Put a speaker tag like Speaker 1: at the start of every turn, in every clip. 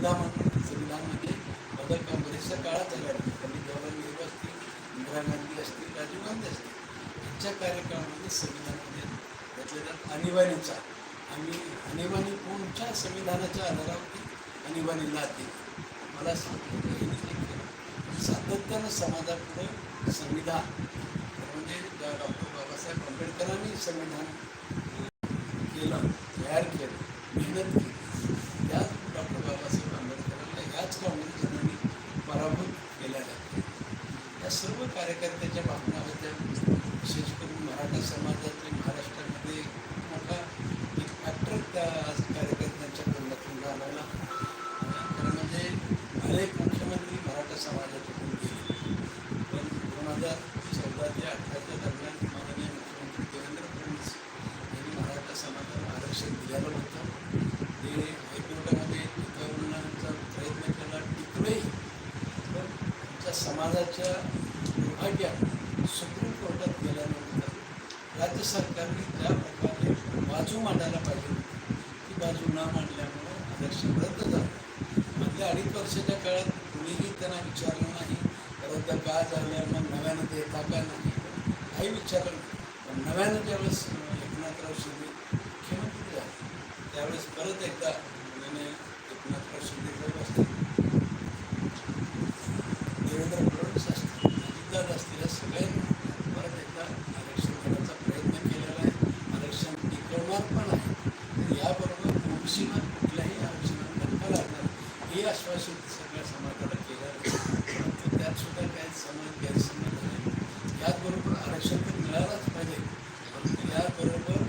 Speaker 1: संविधान संविधानामध्ये बदल का? बरेचशा काळात झाला पंडित जवाहरलाल नेहरू असतील इंदिरा गांधी असतील राजीव गांधी असतील. यांच्या कार्यकाळामध्ये संविधानामध्ये त्यातल्या त्यात आणीबाणीचा आम्ही आणीबाणी कोणच्या संविधानाच्या आधारावरती आणीबाणी लादली मला सांगितलं केलं सातत्यानं समाजापुढे संविधान म्हणजे ज्या डॉक्टर बाबासाहेब आंबेडकरांनी संविधान केलं तयार केलं मेहनत केली त्याच डॉक्टर बाबासाहेब आंबेडकरांना याच काँग्रेसजनांनी पराभूत केल्या जाते या सर्व कार्यकर्त्याच्या भावना होत्या विशेष करून मराठा समाजातले महाराष्ट्रामध्ये मोठा एक फॅक्टर त्या कार्यकर्त्यांच्या तोंडातून आलेला खरं म्हणजे अनेक मुख्यमंत्री मराठा समाजातून गेले पण दोन हजार चौदा ते अठराच्या दरम्यान माननीय मुख्यमंत्री देवेंद्र फडणवीस यांनी मराठा समाजाला आरक्षण दिलेलं होतं. ते हायकोर्टामध्ये टिकवण्याचा प्रयत्न केला टिकले. पण आमच्या समाजाच्या राज्य सरकारने ज्या प्रकारे बाजू मांडायला पाहिजे. ती बाजू न मांडल्यामुळं आरक्षण रद्द झालं मधल्या अडीच वर्षाच्या काळात कुणीही त्यांना विचारलं नाही रद्द का झालं मग नव्यानं देता का नाही? काही विचारलं पण नव्यानं ज्यावेळेस एकनाथराव शिंदे मुख्यमंत्री झाले त्यावेळेस परत एकदा त्याने एकनाथराव शिंदे साहेब असतील देवेंद्र फडणवीस असतील अजितदादा असतील या सगळ्यांनी परत एकदा आरक्षण देण्याचा प्रयत्न केलेला आहे आरक्षण टिकवणार पण आहे आणि याबरोबर कुठल्याही आरक्षणात धक्का लागणार हे आश्वासन सगळ्या समाजाला केलं परंतु त्यात सुद्धा काय समाज गैरसमज झाले याचबरोबर आरक्षण तर मिळालंच पाहिजे परंतु याबरोबर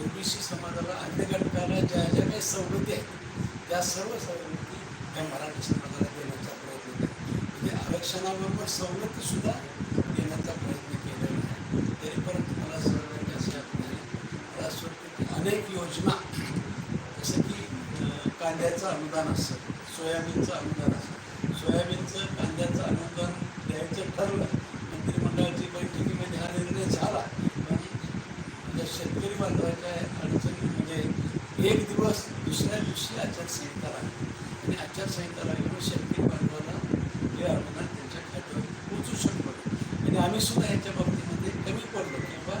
Speaker 1: ओबीसी समाजाला अन्य घटकाला ज्या ज्या काही सवलती आहेत त्या सर्व सवलती या मराठी समाजाला देण्याचा प्रयत्न केला म्हणजे आरक्षणाबरोबर सवलतीसुद्धा सुद्धा देण्याचा प्रयत्न केलेला आहे तरी परंतु मला असं वाटतं की असे नाही मला असं वाटतं की अनेक योजना जसं की अं, कांद्याचं अनुदान असतं. सोयाबीनचं अनुदान असतं. सोयाबीनचं कांद्याचं अनुदान द्यायचं ठरलं. मंत्रिमंडळाची बैठकीमध्ये हा निर्णय झाला. पण म्हणजे शेतकरी बांधवाच्या अडचणी म्हणजे एक दिवस दुसऱ्या दिवशी आचारसंहिता लागली. आणि आचारसंहिता लागल्यामुळे शेतकरी बांधवाला हे अनुदान त्यांच्या खात्यावर पोचू शकतो आणि आम्ही सुद्धा याच्या बाबतीमध्ये कमी पडलो किंवा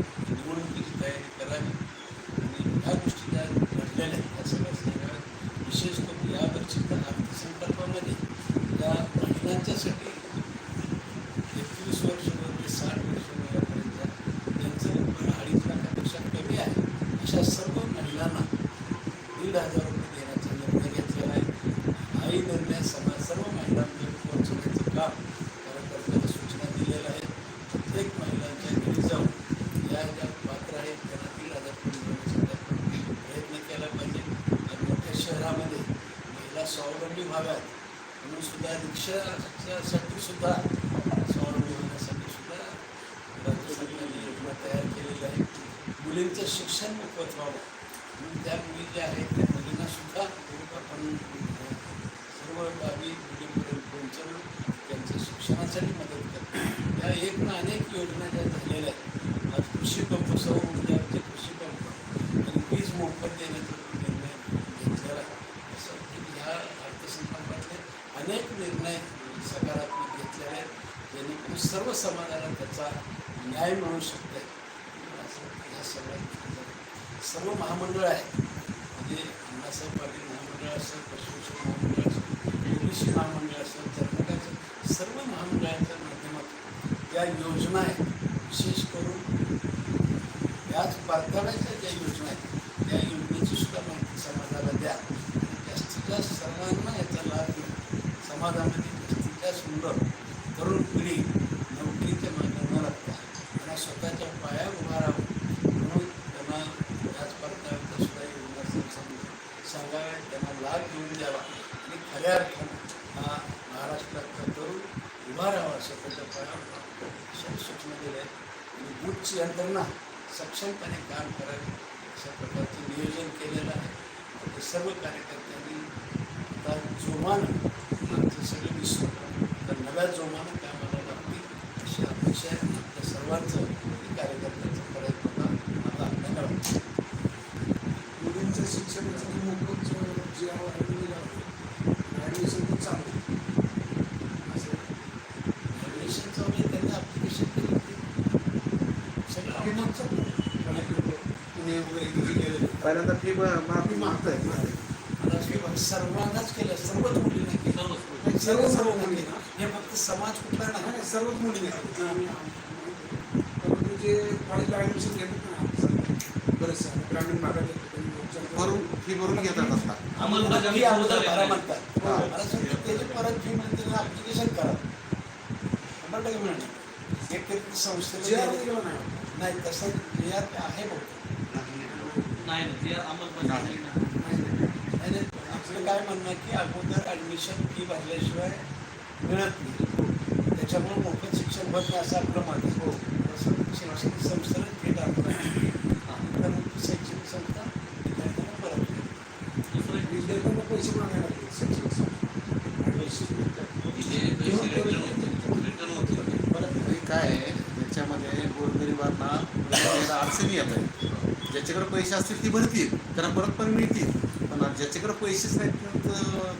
Speaker 1: अशा सर्व महिलांना दीड हजार रुपये देण्याचा निर्णय घेतलेला आहे. हाही निर्णय समाज सर्व महिलांपर्यंत पोहोचवण्याचं काम कार्यकर्त्यांना सूचना दिलेल्या आहेत. प्रत्येक महिलांच्या घरी जाऊन या ज्या पात्र आहेत. त्यांना दीड हजार रुपये देण्यासाठी प्रयत्न केला पाहिजे. आणि मोठ्या शहरामध्ये महिला स्वावलंबी व्हाव्यात. म्हणून सुद्धा रिक्षासाठी सुद्धा स्वावलंबी होण्यासाठी सुद्धा राज्य सरकारने योजना तयार केलेली आहे मुलींचं शिक्षण मोफत व्हावं म्हणून त्या मुली ज्या आहेत त्या मुलींना सुद्धा आपण सर्व बाबी मुलींपर्यंत पोहोचवून त्यांच्या शिक्षणासाठी मदत करणं या एक ना अनेक योजना ज्या झालेल्या आहेत. आज कृषी पंप सौ ऊर्जाचे कृषी पंप आणि वीज मोफत देण्याचा निर्णय घेतलेला आहे. असं वाटतं की ह्या अर्थसंकल्पातले अनेक निर्णय सकारात्मक घेतलेले आहेत. जेणेकरून सर्व समाजाला त्याचा न्याय मिळू शकते. असं ह्या सगळ्या सर्व महामंडळ आहेत म्हणजे अण्णासाहेब पाटील महामंडळ असेल पशुभूषण महामंडळ असेल ओबीसी महामंडळ असेल कर्नाटकाचं सर्व महामंडळाच्या माध्यमातून या योजना आहेत. विशेष करून याच परताव्याच्या ज्या योजना आहेत त्या योजनेची सुद्धा माहिती समाजाला द्या. जास्तीत जास्त सर्वांना याचा लाभ मिळेल समाजामध्ये जास्तीत जास्त मुलं तरुण पिढी खऱ्या अर्थानं हा महाराष्ट्रातला तरुण उभा राहावा स्वतःच्या पायावर सूचना दिल्या आणि बूटची यंत्रणा सक्षमपणे काम करावी अशा प्रकारचं नियोजन केलेलं आहे. ते सर्व कार्यकर्त्यांनी आता जोमानं आमचं सगळं विसरून तर नव्या जोमानं कामाला लागतील अशी अपेक्षा आहे. आपल्या सर्वांचं कार्यकर्त्यांचा प्रयत्न मला धन्यवाद.
Speaker 2: मुलींचं शिक्षण मोफत जे आहे
Speaker 3: पहिल्यांदा फी माफी
Speaker 2: मागताय.
Speaker 1: सर्वांनाच केलं. सर्वच मुलींना केलं.
Speaker 2: सर्व सर्व
Speaker 1: मुलींना. हे फक्त समाज कुठला नाही.
Speaker 2: सर्वच मुली नाही परंतु जे कॉलेजला ॲडमिशन घेतात ना ग्रामीण भागात
Speaker 3: भरून फी भरून घेतात
Speaker 1: फी अगोदर भरा. म्हणतात.
Speaker 3: हा.
Speaker 1: त्याची परत फी म्हणते करा. शंभर टक्के एक
Speaker 2: नाही.
Speaker 1: नाही तसं यात आहे बहुतेक
Speaker 4: नाही ते
Speaker 1: आपलं काय म्हणणं आहे की अगोदर ॲडमिशन फी भरल्याशिवाय मिळत नाही. त्याच्यामुळे मोफत शिक्षण नाही असं आपलं मत आहे.
Speaker 2: हो.
Speaker 1: तसं शैक्षणिक संस्थेला थेट आपण तर शैक्षणिक संस्था विद्यार्थ्यांना परत देते.
Speaker 4: दुसरं
Speaker 2: विद्यार्थ्यांना पैसे मागायला लागले शैक्षणिक
Speaker 4: रिटर्न होते
Speaker 3: परत हे काय आहे? त्याच्यामध्ये गोरगरिबांना अडचणी येत आहेत. ज्याच्याकडे पैसे असतील ती भरतील त्यांना परत पण मिळतील. पण ज्याच्याकडे पैसेच नाहीत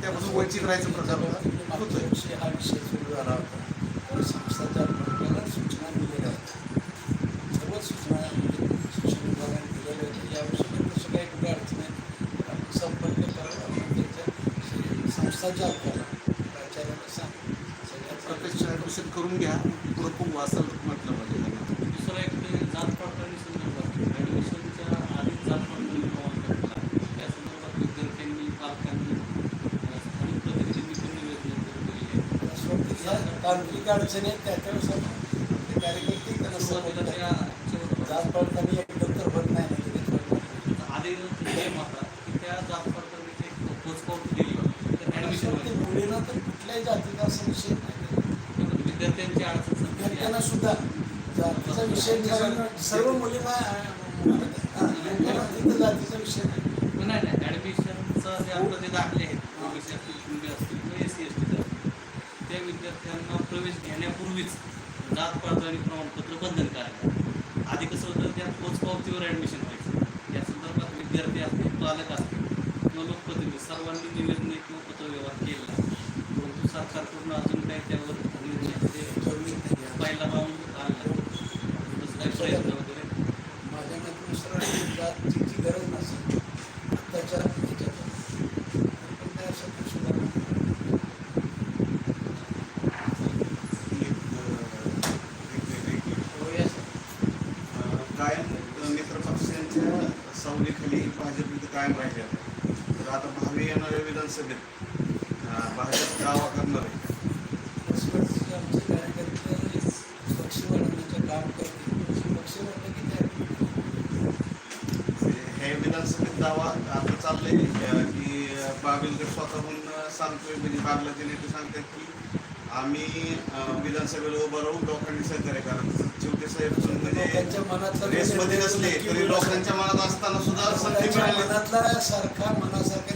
Speaker 3: त्यापासून वंचित राहायचा प्रकार होतोय.
Speaker 1: वर्षी हा विषय सुरू झाला होता. संस्थाच्या आपल्याला सूचना दिलेल्या होत्या. सर्व सूचना म्हणजे शिक्षण विभागाने दिलेल्या होत्या. तसं काही कुठे अडचण नाही. आपण संपर्क करावा आपण त्याच्या संस्थाच्या आपल्याला प्राचार्याला सांग.
Speaker 3: प्रत्यक्ष
Speaker 1: सगळ्यात
Speaker 3: ॲडमिशन करून घ्या. पुढं खूप वाचल म्हटलं म्हणजे त्यांना.
Speaker 4: दुसरं एक ते जात पडताळणी संदर्भात ॲडमिशनच्या आधी जात पडताळणी प्रमाणपत्र त्या संदर्भात विद्यार्थ्यांनी पालकांनी अ, स्थानिक प्रतिनिधींनी पण निवेदन केलेली आहे
Speaker 1: असं वाटतं या तांत्रिक अडचणी आहेत त्याच्यानुसार ते कार्यकर्ते त्यांना
Speaker 4: सुरुवातीला
Speaker 1: support
Speaker 4: त्या
Speaker 1: करतात. जात पडताना एकदम तर होत नाही ना
Speaker 4: नियम होता की त्या जात पडताळणीची एक पोचपावती दिली तर
Speaker 1: मुलींना तर कुठल्याही जातीचा असा विषय नाही
Speaker 4: विद्यार्थ्यांची अडचण समजली
Speaker 1: विद्यार्थ्यांना
Speaker 4: आहे.
Speaker 1: सुद्धा जातीचा विषय. सर्व मुलींना अं, मुलींना तिथं जातीचा विषय नाही
Speaker 4: नाही जे आपलं जे दाखले आहेत ओबीसी असतील कुणबी असतील किंवा एस सी एस त्या विद्यार्थ्यांना प्रवेश घेण्यापूर्वीच जात पडताळणी प्रमाणपत्र बंधनकारक आहे आधी कसं होतं त्या पोचपावतीवर ॲडमिशन व्हायचं या संदर्भात विद्यार्थी असतील पालक असतील किंवा लोकप्रतिनिधी सर्वांनी निवेदन किंवा पत्रव्यवहार आहे. परंतु सरकारकडून अजून काही त्यावर निर्णय. पहिला आला तसं काही प्रयत्न वगैरे
Speaker 1: माझ्या मतानुसार जातीची गरज नसेल आत्ताच्या ह्याच्यात पण काय असं काही सुधारणा नाही.
Speaker 3: कायम मित्र पक्षांच्या सावलीखाली भाजप इथं कायम राहिले आहे. तर आता भावी येणाऱ्या विधानसभेत भाजप दावा करणार आहे हे विधानसभेत दावा आता चाललंय की बागलकर स्वतःहून सांगतोय म्हणजे बागलाचे नेते सांगतात की आम्ही विधानसभेला उभं राहून लोकांनी सहकार्य करायचं शेवटी साहेब म्हणजे रेसमध्ये नसले तरी लोकांच्या मनात असताना सुद्धा संधी मिळाली.
Speaker 1: सारखा मनासारखा